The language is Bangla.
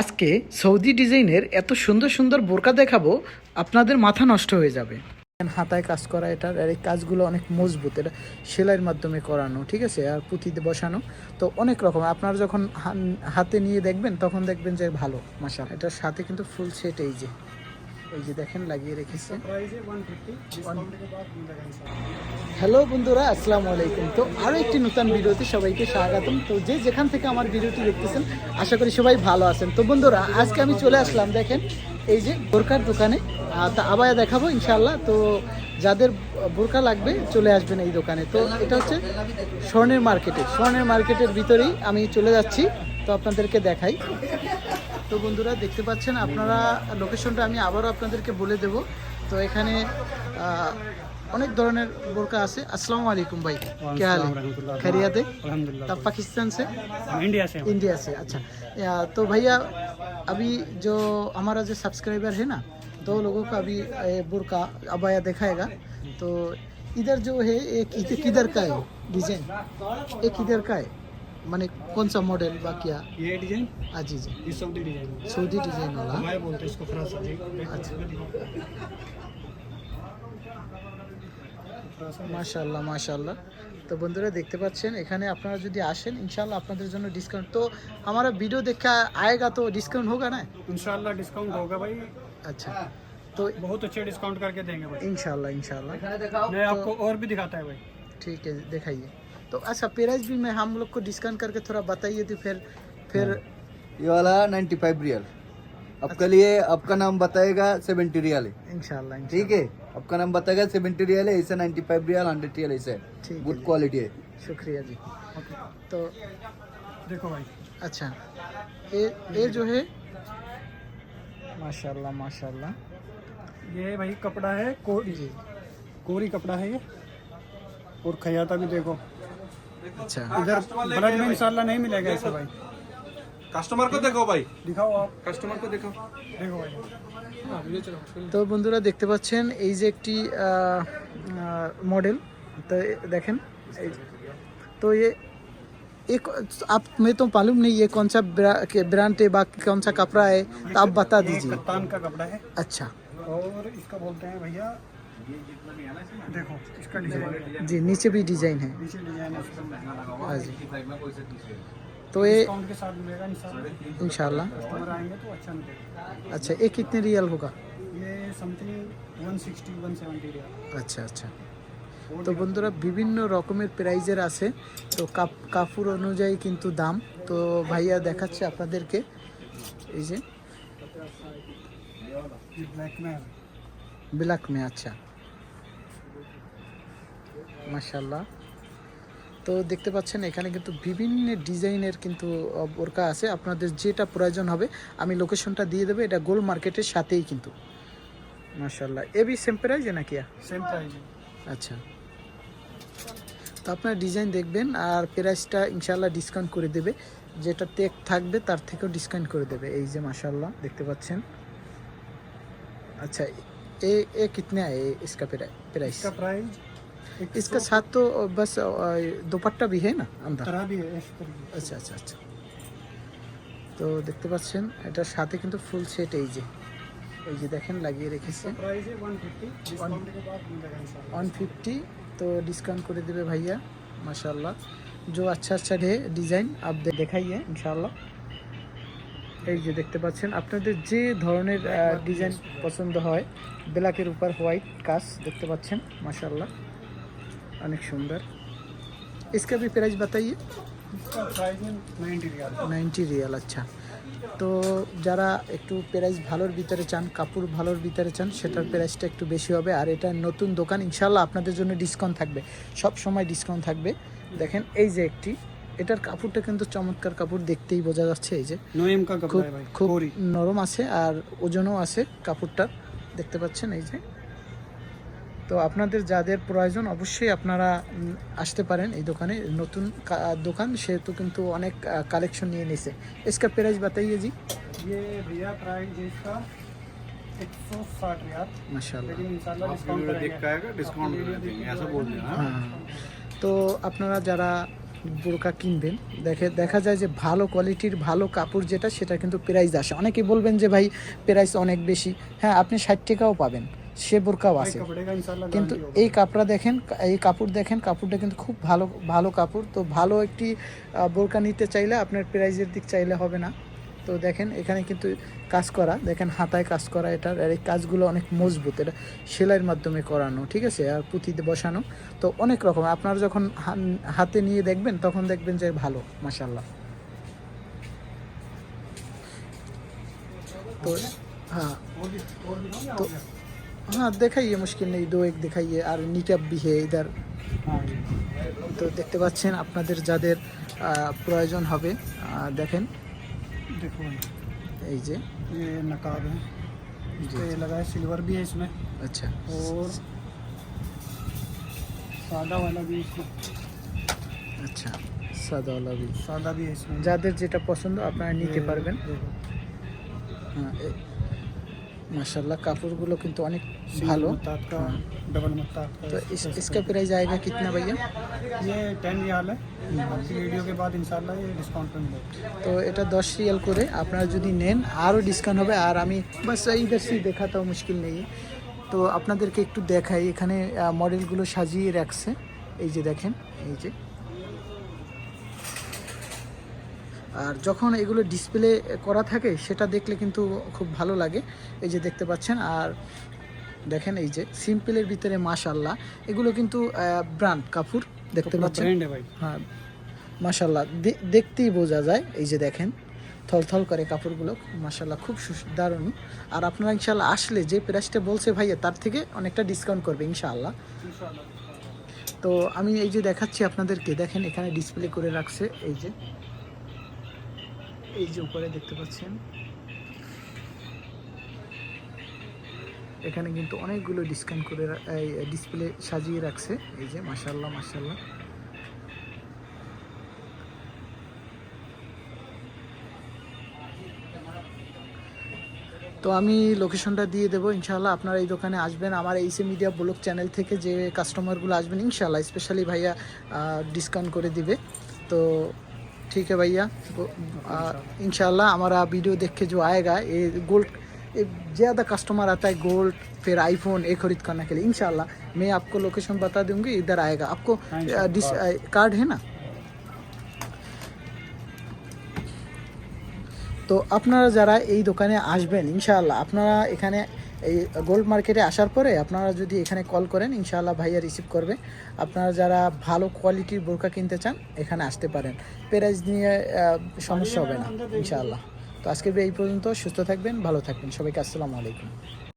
আজকে সৌদি ডিজাইনের এত সুন্দর সুন্দর বোরকা দেখাবো, আপনাদের মাথা নষ্ট হয়ে যাবে। হাতায় কাজ করা এটার, আর এই কাজগুলো অনেক মজবুত, এটা সেলাইয়ের মাধ্যমে করানো, ঠিক আছে, আর পুঁতিতে বসানো, তো অনেক রকম, আপনারা যখন হাতে নিয়ে দেখবেন, তখন দেখবেন যে ভালো মাসা এটার সাথে কিন্তু ফুল সেট এই যে। এই যে দেখেন লাগিয়ে রেখেছে। হ্যালো বন্ধুরা আসসালামু আলাইকুম। তো আরও একটি নতুন ভিডিওতে সবাইকে স্বাগতম। তো যে যেখান থেকে আমার ভিডিওটি দেখতেছেন আশা করি সবাই ভালো আছেন। তো বন্ধুরা আজকে আমি চলে আসলাম দেখেন এই যে বোরকার দোকানে। তা আবায়া দেখাবো ইনশাল্লাহ তো যাদের বোরকা লাগবে চলে আসবেন এই দোকানে। তো এটা হচ্ছে স্বর্ণের মার্কেটে। স্বর্ণের মার্কেটের ভিতরেই আমি চলে যাচ্ছি। তো আপনাদেরকে দেখাই। তো বন্ধুরা দেখতে পাচ্ছেন আপনারা লোকেশনটা আমি আবারও আপনাদেরকে বলে দেব তো এখানে আহ, অনেক ধরনের বোরকা আছে আসসালামু আলাইকুম भाई क्या हाल है खैरियत है अलहमदिल्ला आप पाकिस्तान से हम इंडिया से हैं। इंडिया से अच्छा या, तो भैया अभी जो हमारा जो सब्सक्राइबर है ना दो लोगों का अभी ये बुरका अबाया दिखाएगा तो इधर जो है एक इधर किधर का है डिजाइन एक किधर का है माने कौन सा मॉडल बा क्या ये डिजाइन हाँ जी जी ये सऊदी डिजाइन है सऊदी डिजाइन वाला हमारे बोलते हैं इसको फरासा जी अच्छा। फरासा মাশাল্লাহ মাশাল্লাহ তো বন্ধুরা দেখতে পাচ্ছেন এখানে আপনারা যদি আসেন ইনশাল্লাহ আপনাদের জন্য ডিসকাউন্ট তো हमारा वीडियो देखा आएगा तो डिस्काउंट होगा ना इंशाल्लाह डिस्काउंट होगा भाई अच्छा तो बहुत अच्छे डिस्काउंट करके देंगे भाई इंशाल्लाह इंशाल्लाह मैं आपको और भी दिखाता है भाई ठीक है दिखाइए तो अच्छा प्राइस भी मैं हम लोग को डिस्काउंट करके थोड़ा बताइए तो फिर फिर ये वाला 95 रियल आपके लिए आपका नाम बताएगा 70 रियल है। इंशाल्लाह ठीक है? आपका नाम बताएगा 70 रियल है ऐसे 95 रियल 100 रियल ऐसे। गुड क्वालिटी है। शुक्रिया जी। ओके तो देखो भाई। अच्छा ये ये जो है माशाल्लाह माशाल्लाह। ये भाई कपड़ा है कोरी। कोरी कपड़ा है ये। और खयाता भी देखो। अच्छा इधर ब्लड में इंशाल्लाह नहीं मिलेगा ऐसे भाई কাস্টমার को देखो भाई दिखाओ आप কাস্টমার को देखो देखो भाई তো বন্ধুরা দেখতে পাচ্ছেন এই যে একটি মডেল তো এ- দেখেন এই- তো ये एक आप मैं तो मालूम नहीं ये कौन सा ब्रांड है बाकी कौन सा कपड़ा है तो आप बता ये दीजिए कप्तान का कपड़ा है अच्छा और इसका बोलते हैं भैया देखो इसका डिजाइन जी नीचे भी डिजाइन है नीचे डिजाइन है इसका हाँ जी तो ये डिस्काउंट के साथ मिलेगा इंशाल्लाह इंशाल्लाह कस्टमर आएंगे तो अच्छा मिलेगा अच्छा ये कितने रियल होगा ये समथिंग 160 170 रियाल আচ্ছা আচ্ছা তো বন্ধুরা বিভিন্ন রকমের প্রাইজের আছে তো কাপ কাপড় অনুযায়ী কিন্তু দাম তো ভাইয়া দেখাচ্ছে আপনাদেরকে এই যে ये ब्लैक में है ব্ল্যাক মে আচ্ছা মাশাল্লাহ তো দেখতে পাচ্ছেন এখানে কিন্তু বিভিন্ন ডিজাইনের কিন্তু আহ, বোরকা আছে আপনাদের যেটা প্রয়োজন হবে আমি লোকেশনটা দিয়ে দেবো এটা গোল মার্কেটের সাথেই কিন্তু মাশাল্লাহ এ বি সেম প্রাইজ না কিয়া सेम प्राइस है আচ্ছা তো আপনার ডিজাইন দেখবেন আর প্রাইসটা ইনশাল্লাহ ডিসকাউন্ট করে দেবে যেটা টেক থাকবে তার থেকেও ডিসকাউন্ট করে দেবে এই যে মাশাল্লাহ দেখতে পাচ্ছেন अच्छा ये ये कितने है ये इसका प्राइस इसका प्राइस इसका साथ तो बस अ, दुपट्टा भी है ना अंदर तरह भी है इस तरीके আচ্ছা আচ্ছা আচ্ছা তো দেখতে পাচ্ছেন এটার সাথে কিন্তু ফুল সেট এই যে এই যে দেখেন লাগিয়ে রেখেছে इसका प्राइस है 150 डिस्काउंट के बाद मिलेगा इंशाल्लाह वन फिफ्टी तो डिस्काउंट করে দেবে ভাইয়া মাশাআল্লাহ जो अच्छा अच्छा है डिजाइन आप दे- দেখাইয়ে ইনশাআল্লাহ এই যে দেখতে পাচ্ছেন আপনাদের যে ধরনের ডিজাইন পছন্দ হয় ব্ল্যাকের উপর হোয়াইট কাজ দেখতে পাচ্ছেন মাশাআল্লাহ অনেক সুন্দর इसका भी प्राइस बताइए इसका प्राइस है 90 रियाल নাইনটি রিয়াল আচ্ছা তো যারা একটু প্রাইস ভালোর ভিতরে চান কাপড় ভালোর ভিতরে চান সেটার প্রাইসটা একটু বেশি হবে আর এটা নতুন দোকান ইনশাল্লাহ আপনাদের জন্য ডিসকাউন্ট থাকবে সব সময় ডিসকাউন্ট থাকবে দেখেন এই যে একটি এটার কাপড়টা কিন্তু চমৎকার কাপড় দেখতেই বোঝা যাচ্ছে এই যে नोएम का খুব कपड़ा है भाई খুব कोरी নরম আছে আর ওজনও আছে কাপড়টার দেখতে পাচ্ছেন এই যে তো আপনাদের যাদের প্রয়োজন অবশ্যই আপনারা উম, আসতে পারেন এই দোকানে নতুন কা- দোকান সেহেতু কিন্তু অনেক কালেকশন নিয়ে নিছে इसका प्राइस बताइए जी ये भैया प्राइस है इसका 160 रियाल माशाल्लाह लेकिन इंशाल्लाह डिस्काउंट वीडियो करेंगे देख के आएगा डिस्काउंट कर देंगे ऐसा बोल देना হ্যাঁ তো আপনারা যারা বোরকা কিনবেন দেখে দেখা যায় যে ভালো কোয়ালিটির ভালো কাপড় যেটা সেটা কিন্তু প্রাইস আসে অনেকে বলবেন যে ভাই প্রাইস অনেক বেশি হ্যাঁ আপনি ষাট টাকাও পাবেন সে বোরকাও আছে। কিন্তু এই কাপড়া দেখেন এই কাপড় দেখেন কাপড়টা কিন্তু খুব ভালো ভালো কাপড়। তো ভালো একটি বোরকা নিতে চাইলে আপনার প্রাইজের দিক চাইলে হবে না। তো দেখেন এখানে কিন্তু কাজ করা দেখেন হাতায় কাজ করা এটার আর এই কাজগুলো অনেক মজবুত এটা সেলাইয়ের মাধ্যমে করানো ঠিক আছে? আর পুঁতিতে বসানো তো অনেক রকম। আপনারা যখন হাতে নিয়ে দেখবেন তখন দেখবেন যে ভালো মাসাল্লাহ তো হ্যাঁ। তো हाँ दिखाइए मुश्किल नहीं दो एक दिखाइए আর নিকাব भी है इधर हाँ जी তো দেখতে পাচ্ছেন আপনাদের যাদের আহ, প্রয়োজন হবে আহ, দেখেন देखो भाई এই যে ये नकाब है जी। ये लगा है सिल्वर भी है इसमें আচ্ছা और सादा वाला भी इसमें আচ্ছা সাদাওয়ালা বি सादा भी है इसमें যাদের যেটা পছন্দ আপনারা নিতে ये পারবেন देखो হ্যাঁ माशाल्लाह কাপড়গুলো কিন্তু অনেক ভালো। डबल मत्ता तो इस, इसका प्राइस आएगा कितना भैया ये 10 रियाल है। आपकी वीडियो के बाद इंशाल्लाह ये ডিসকাউন্ট पे मिलेगा। तो এটা 10 রিয়াল করে আপনারা যদি নেন আরও ডিসকাউন্ট হবে। আর আমি বাস इधर से দেখাতাও মুশকিল নেই। তো আপনাদেরকে একটু দেখাই এখানে মডেলগুলো সাজিয়ে রাখছে। এই যে দেখেন এই যে। আর যখন এগুলো ডিসপ্লে করা থাকে সেটা দেখলে কিন্তু খুব ভালো লাগে। এই যে দেখতে পাচ্ছেন আর দেখেন এই যে সিম্পলের ভিতরে মাশাল্লাহ এগুলো কিন্তু ব্রান্ড কাপড় দেখতে পাচ্ছেন? হ্যাঁ মাশাল্লাহ দেখতেই বোঝা যায়। এই যে দেখেন থলথল করে কাপড়গুলো মাসাল্লাহ খুব দারুণ আর আপনারা ইনশাল্লাহ আসলে যে প্রাইসটা বলছে ভাইয়া তার থেকে অনেকটা ডিসকাউন্ট করবে ইনশাআল্লাহ। তো আমি এই যে দেখাচ্ছি আপনাদেরকে দেখেন এখানে ডিসপ্লে করে রাখছে এই যে। এই যে উপরে দেখতে পাচ্ছেন। এখানে কিন্তু অনেকগুলো ডিসকাউন্ট করে ডিসপ্লে সাজিয়ে রাখছে। এই যে মাসাল্লাহ মাসাল্লাহ তো আমি লোকেশনটা দিয়ে দেবো ইনশাল্লাহ আপনারা এই দোকানে আসবেন। আমার এইসে মিডিয়া ব্লক চ্যানেল থেকে যে কাস্টমারগুলো আসবেন ইনশাল্লাহ স্পেশালি ভাইয়া ডিসকাউন্ট করে দিবে। তো ठीक है भैया वो, आ, इंशाल्लाह हमारा वीडियो देख के जो आएगा ये गोल्ड ये ज़्यादा कस्टमर आता है गोल्ड फिर आईफोन ये खरीद करने के लिए इंशाल्लाह मैं आपको लोकेशन बता दूंगी इधर आएगा आपको हाँ, इंशाल्लाह, डिस कार्ड है ना তো আপনারা যারা এই দোকানে আসবেন ইনশাআল্লাহ আপনারা এখানে এই গোল্ড মার্কেটে আসার পরে আপনারা যদি এখানে কল করেন, ইনশাআল্লাহ ভাইয়া রিসিভ করবে। আপনারা যারা ভালো কোয়ালিটির বোরকা কিনতে চান, এখানে আসতে পারেন। প্রাইস নিয়ে সমস্যা হবে না, ইনশাআল্লাহ। তো আজকে এই পর্যন্ত, সুস্থ থাকবেন, ভালো থাকবেন। সবাইকে আসসালামু আলাইকুম।